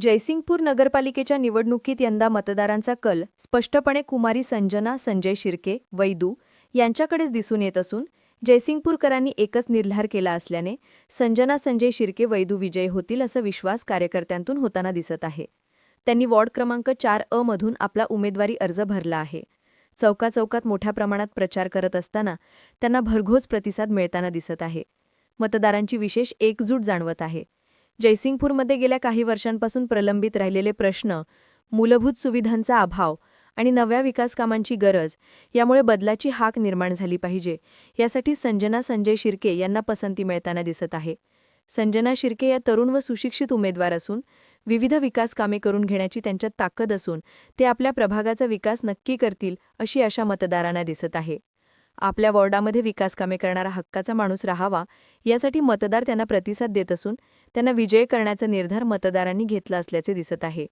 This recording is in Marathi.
जयसिंगपूर नगरपालिकेच्या निवडणुकीत यंदा मतदारांचा कल स्पष्टपणे कुमारी संजना संजय शिर्के वैदू यांच्याकडेच दिसून येत असून जयसिंगपूरकरांनी एकच निर्धार केला असल्याने संजना संजय शिर्के वैदू विजयी होतील असा विश्वास कार्यकर्त्यांतून होताना दिसत आहे. त्यांनी वॉर्ड क्रमांक चार अ मधून आपला उमेदवारी अर्ज भरला आहे. चौकाचौकात मोठ्या प्रमाणात प्रचार करत असताना त्यांना भरघोस प्रतिसाद मिळताना दिसत आहे. मतदारांची विशेष एकजूट जाणवत आहे. जयसिंगपूरमध्ये गेल्या काही वर्षांपासून प्रलंबित राहिलेले प्रश्न मूलभूत सुविधांचा अभाव आणि नव्या विकासकामांची गरज यामुळे बदलाची हाक निर्माण झाली पाहिजे. यासाठी संजना संजय शिर्के यांना पसंती मिळताना दिसत आहे. संजना शिर्के या तरुण व सुशिक्षित उमेदवार असून विविध विकास कामे करून घेण्याची त्यांच्यात ताकद असून ते आपल्या प्रभागाचा विकास नक्की करतील अशी आशा मतदारांना दिसत आहे. आपल्या वॉर्डामध्ये विकास कामे करणारा हक्काचा माणूस राहावा यासाठी मतदार त्यांना प्रतिसाद देत असून त्यांना विजय करण्याचा निर्धार मतदारांनी घेतला असल्याचे दिसत आहे.